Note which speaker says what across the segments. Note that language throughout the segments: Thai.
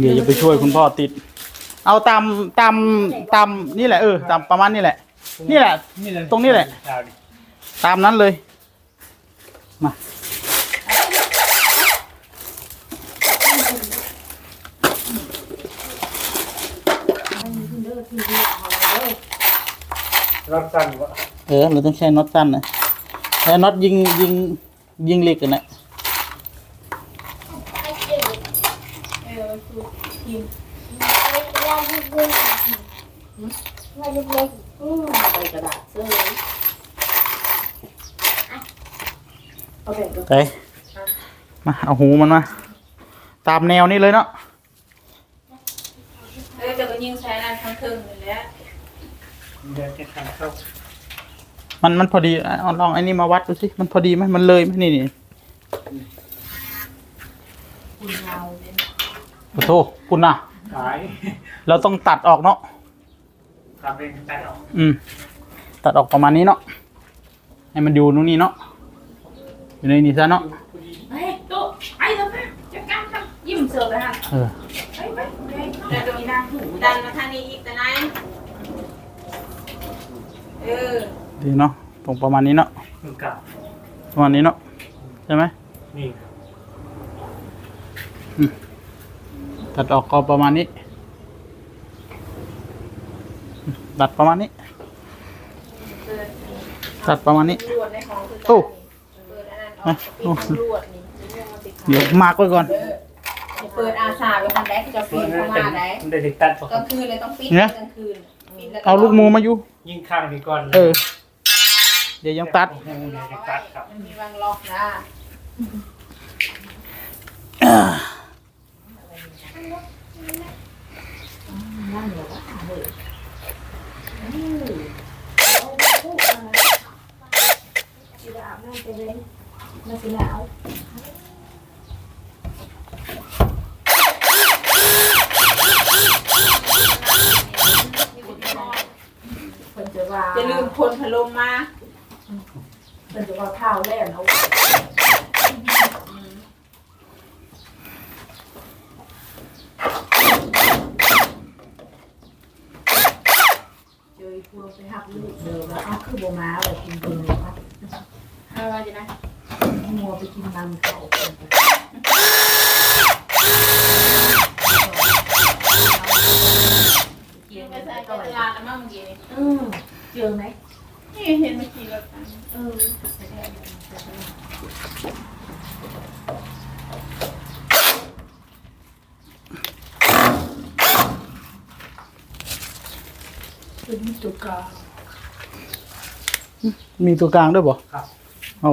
Speaker 1: เดี๋ยวจะไปช่วยคุณพ่อติด เอาตามตามตามนี่แหละเออตามประมาณนี่แหละ นี่แหละ ตรงนี้แหละ ตามนั้นเลย มา
Speaker 2: รับสั้นวะ
Speaker 1: เออ เราต้องใช้น็อตสั้นนะใช้น็อตยิงยิงยิงเหล็กกันนะ
Speaker 3: ใบกระดาษเสื้อ เอาแบ่งดู
Speaker 1: ไปมาเอาหูมันมาตามแนวนี้เลยเนาะ
Speaker 4: เออจะก็ยิงใช้นานทั้งคืนเลยแหละ
Speaker 2: เดี๋ยวจะทำเข้า
Speaker 1: มันมันพอดีเอาลองไอ้นี่มาวัดดูสิมันพอดีไหมมันเลยไหมนี่นี่
Speaker 4: คุณเราเนี่ย
Speaker 1: โอ้โหคุณน่ะ
Speaker 2: ขาย
Speaker 1: เราต้องตัดออกเนาะ
Speaker 2: ทำเองตัดออก
Speaker 1: อืมตัดออกประมาณนี้เนาะให้มันอยู่ตรงนี้เนาะ อยู่ในนี้ซะเนาะ
Speaker 4: เฮ้ยตุ๊ไอ้ตัวแม่จะกันครับยิ้มเสือไปฮะ
Speaker 1: เออ
Speaker 4: ไปไปไปแต่ตรงนี้นะดันมาทางนี้อีกแต่ไหนเออ
Speaker 1: ดีเนาะตรงประมาณนี้เนาะ
Speaker 2: มือเก่า
Speaker 1: ประมาณนี้เนาะใช่ไหม
Speaker 2: นี่
Speaker 1: ตัดออกก็ประมาณนี้ ตัดประมาณนี้
Speaker 4: เปิด
Speaker 1: ตัดประมาณนี้
Speaker 4: ลวดในของคือ
Speaker 1: โอ้
Speaker 4: เปิดอั นนั้นออกปิดลวดนี่จะยังมาติด
Speaker 1: เดี๋ยวมากไว้ก่อน
Speaker 4: เออเปิดอาสาไปคนแรกจะปีนเข้ามาได้
Speaker 2: มันได้ติดตัดออก
Speaker 4: กลางคืนเลยต้องปิด
Speaker 1: เนี่ย
Speaker 4: กลางคืนปิดแว
Speaker 1: เอาลูกหมูมาอยู่
Speaker 2: ยิ่งข้างนี้ก่อน
Speaker 1: เออ เดี๋ยวยังตัด
Speaker 2: โอ้โหเนี่ยจะตัดครับ
Speaker 4: มันมีวางล็อกนะ
Speaker 3: มั นสีหนาวคนจะว่า
Speaker 4: จะลืมคนพัดลมมา
Speaker 3: คนจะว่าข้าวแล้วเนาะเจอพวกไปหักลูกเดิมแล้วเอาคือโบมาแบบกินกินเลยครับ
Speaker 4: เอาว่าจะนะ
Speaker 3: มัวไปกินมันเขา
Speaker 4: กินไปใส่ตลาแล้วมั้งเมื่อกี้นี่
Speaker 3: อืมเจอไหม
Speaker 4: นี่เห็นเมื่อกี้รถกัน
Speaker 3: เออเป็นตัวกลาง
Speaker 1: มีตัวกลางด้วยบ่
Speaker 2: ครับ
Speaker 1: เอา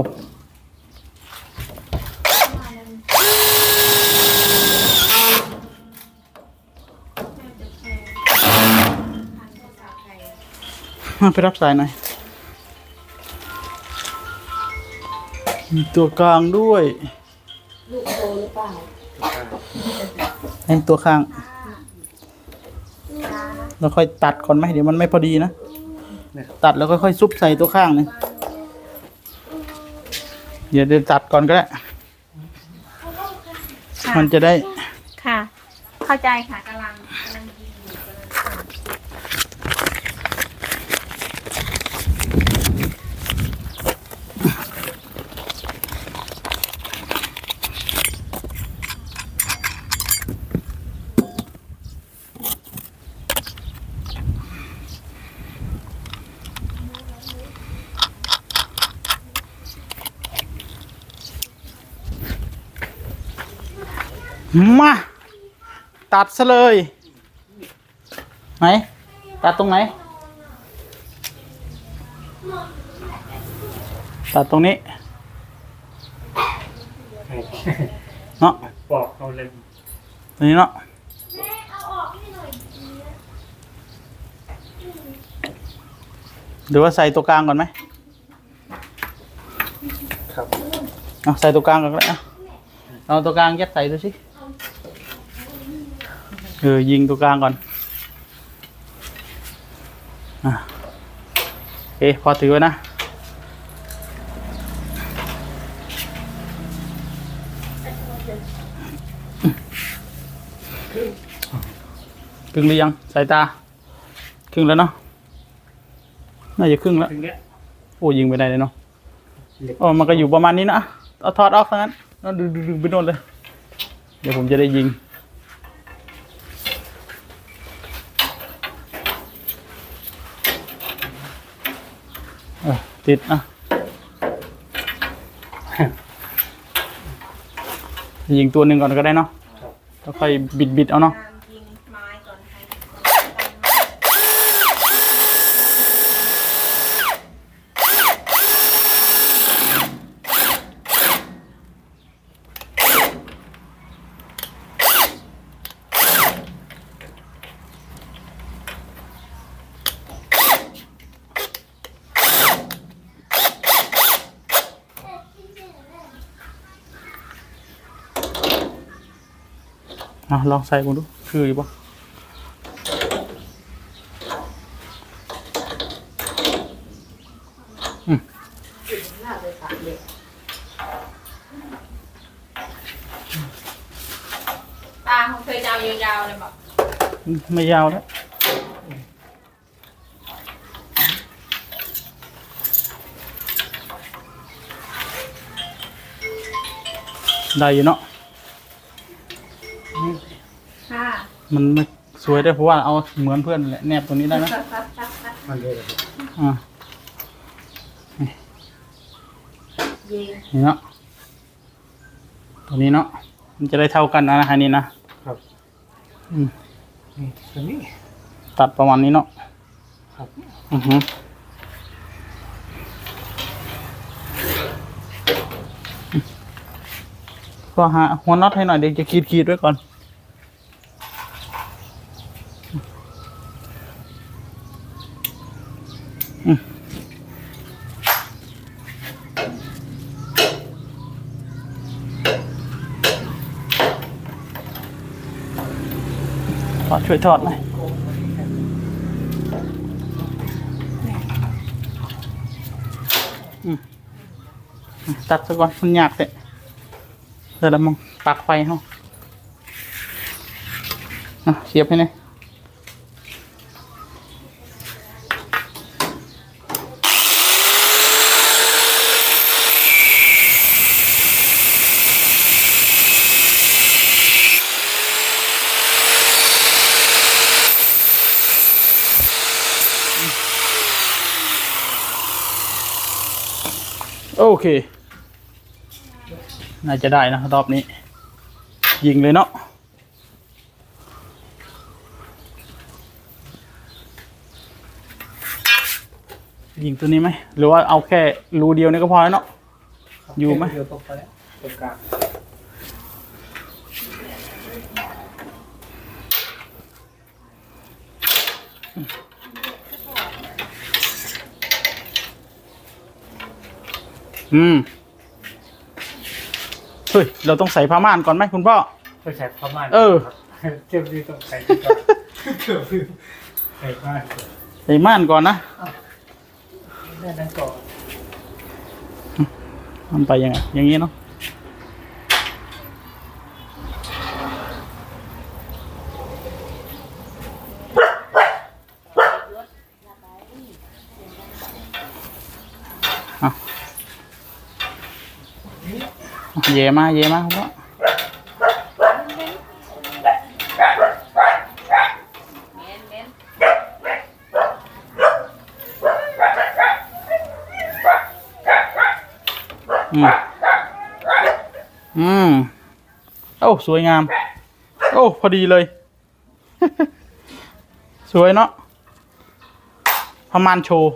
Speaker 1: ไปรับสายหน่อย มีตัวกลางด้วย
Speaker 3: ลูกโตหรือเปล่า
Speaker 1: ไอ้ตัวข้าง แล้วค่อยตัดก่อนไหมเดี๋ยวมันไม่พอดีนะ ตัดแล้วค่อยๆซุบใส่ตัวข้างนึงเดี๋ยวเดี๋ยวตัดก่อนก็ได้ มันจะได้
Speaker 4: ค่ะ เข้าใจค่ะกำลังกำลังยิ
Speaker 1: มา ตัดซะเลย ไหน ตัดตรงไหน ตัดตรงนี้ เนาะ
Speaker 2: ปอกเอาเลย
Speaker 1: ตรงนี้เนาะหรือว่าใส่ตัวกลางก่อนไหม
Speaker 2: ครับ
Speaker 1: เอาใส่ตัวกลางก่อนก็ได้เอาเอาตัวกลางยัดใส่ดูสิ เออยิงตัวกลางก่อนอะโอเคพอถือไว้นะครึ่งหรือยัง สายตา ครึ่งแล้วเนาะน่าจะครึ่งแล้ว
Speaker 2: ถึงเนี้ย
Speaker 1: โอ้ยิงไปได้เลยเนาะโอ้มันก็อยู่ประมาณนี้นะเอาถอดออกทั้งนั้นแล้วดึงดึงดึงไปโน่นเลย เดี๋ยวผมจะได้ยิง เออ ติดอะยิงตัวหนึ่งก่อนก็ได้เนาะแล้วค่อยบิดบิดๆเอาเนาะ
Speaker 4: งานยิงไม้ก่อนค่ะ
Speaker 1: อะลองใส่ผมดู คืออยู่ปะ
Speaker 3: หน้าเลยค่ะเด็ก
Speaker 4: ตาเขาเคยจะเอายาวๆเลยบอก
Speaker 1: ไม่ยาวแล้วได้อยู่เนาะ มันไม่สวยได้เพราะว่าเอาเหมือนเพื่อนแหละแนบตรงนี้ได้ไหม
Speaker 2: มันเลยเลย
Speaker 1: อ่า
Speaker 3: ยิง
Speaker 1: นี่เนาะตัวนี้เนาะมันจะได้เท่ากันนะอันนี้นะครับอืม
Speaker 2: นี่ตัวนี้
Speaker 1: ตัดประมาณนี้เนาะ
Speaker 2: ครับ
Speaker 1: อือฮึก็หาหัวน็อตให้หน่อยเดี๋ยวจะขีดขีดๆไว้ก่อน ขอช่วยทอดหน่อยตัดซะก่อนมันยากแต่เดี๋ยวเรามองปากไฟเขาอะเสียบให้หน่อย เค น่าจะได้นะรอบนี้ ยิงเลยเนาะยิงตัวนี้ไหม หรือว่าเอาแค่รูเดียวนี่ก็พอแล้วเนาะอยู่ไหม
Speaker 2: เดี๋ยวตกไปแล้วตรงกลาง
Speaker 1: อืมเฮ้ยเราต้องใส่ผ้าม่านก่อนไหมคุณพ่อ
Speaker 2: ไปใส่ผ้าม่าน
Speaker 1: เออ
Speaker 2: เจ้าที่ต้องใส่ที่ก่อนเกือบลืมใส่ผ้าม่านก่อน
Speaker 1: ใส่ม่านก่อนนะ
Speaker 2: ได้นั้นก่อน
Speaker 1: มันไปยังไงอย่างนี้เนาะ เย่มาเย่มาครับพ่อ
Speaker 4: เน้นเน้น
Speaker 1: อืมอืมโอ้สวยงาม โอ้พอดีเลย สวยเนาะประมาณโชว์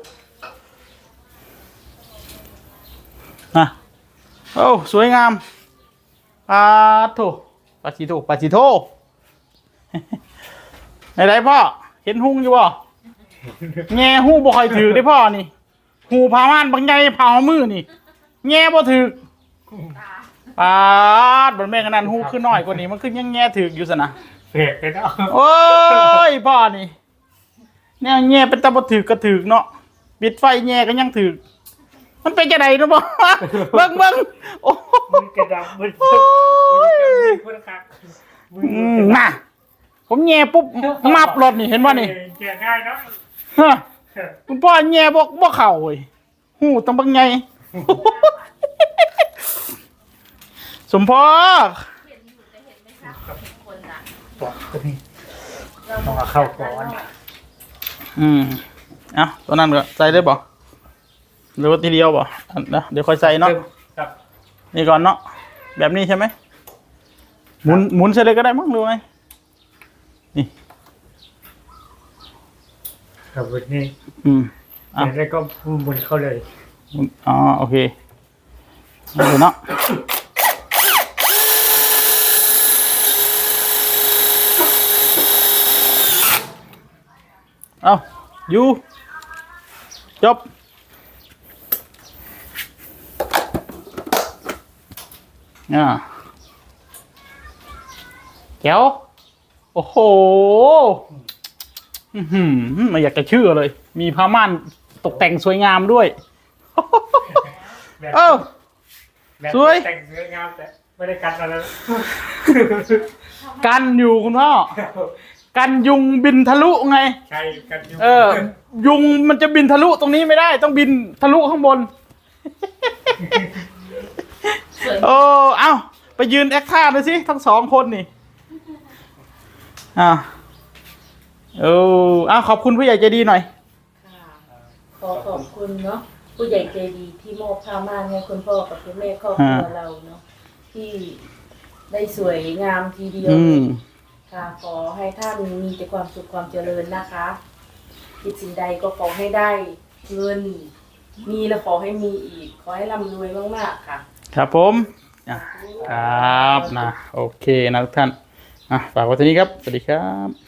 Speaker 1: นะ โอ้สวยงามปาโถปาชิโตปาชิโตไหนไรพ่อ เห็นหุ้งอยู่บ่แง่หูบ่ค่อยถือได้พ่อนี่หูพามานบางใหญ่เผามือนี่แง่บ่ถือ
Speaker 4: ตา
Speaker 1: ปาดบนแม่งอันนั้นหูขึ้นน้อยกว่านี้มันขึ้นยังแง่ถืออยู่สนะ
Speaker 2: เสียไปแล้ว
Speaker 1: โอ้ยพ่อนี่แนวแง่เป็นตะบ่ถือกก็ถือเนาะปิดไฟแง่ก็ยังถือ มันเป็นจะไดเนาะบ่เบิ่งเบิ่งโอ้
Speaker 2: มันกระดับมัน
Speaker 1: โอ้ย
Speaker 2: มันคัก
Speaker 1: อืมน่ะผมแง่ปุ๊บมับรถนี่เห็นป่ะนี่
Speaker 2: แกะง่ายเนาะ
Speaker 1: ฮะคุณพ่อแง่บอกบ่เข่าเว้ยหูต้องบังไง สมพ่อ
Speaker 4: เห็นอยู่แต่เห็นไหมคะเห็นคนอะ
Speaker 2: ปอกตัวนี้ต้องเอาเข้าก่อน
Speaker 1: อืม เอะตัวนั้นก็ใส่ได้บ่ หรือว่าทีเดียวบ่อันนะเดี๋ยวค่อยใส่เนาะ
Speaker 2: ครับ
Speaker 1: นี่ก่อนเนาะแบบนี้ใช่ไหมหมุนหมุนใส่เลยก็ได้มั้งหรือไง
Speaker 2: ครับวันนี้
Speaker 1: อืมอะ
Speaker 2: แล้วก็หมุนเข้าเลย
Speaker 1: หมุนอ๋อโอเคเอาเลยเนาะเอาอยู่จบ อ่าแก้วโอ้โหอือหือไม่อยากจะเชื่อเลย มีผ้าม่านตกแต่งสวยงามด้วย
Speaker 2: แบบ
Speaker 1: เอ้า
Speaker 2: แบบ
Speaker 1: สวย
Speaker 2: แต่งสวยงามแต่ไม่ได้กันอะไร
Speaker 1: กันอยู่คุณพ่อกันยุงบินทะลุไง
Speaker 2: ใช่กันอยู่
Speaker 1: เออ ยุงมันจะบินทะลุตรงนี้ไม่ได้ ต้องบินทะลุข้างบน
Speaker 4: สวย
Speaker 1: โอ้เอ้า ไปยืนแอคท่าหน่อยสิ ทั้งสองคนนี่อ่าโอ้เอ้าขอบคุณผู้ใหญ่ใจดีหน่อย
Speaker 3: ค่ะขอขอบคุณเนาะผู้ใหญ่ใจดีที่มอบผ้าม่านให้คุณพ่อกับคุณแม่ครอบครัวเราเนาะที่ได้สวยงามทีเดียว
Speaker 1: อืม
Speaker 3: ค่ะขอให้ท่านมีแต่ความสุขความเจริญนะคะคิดสิ่งใดก็ขอให้ได้เงินมีแล้วขอให้มีอีก ขอให้ร่ำรวยมากๆค่ะ
Speaker 1: ครับผมอะครับนะโอเคนะทุกท่านอะฝากไว้ที่นี้ครับ สวัสดีครับ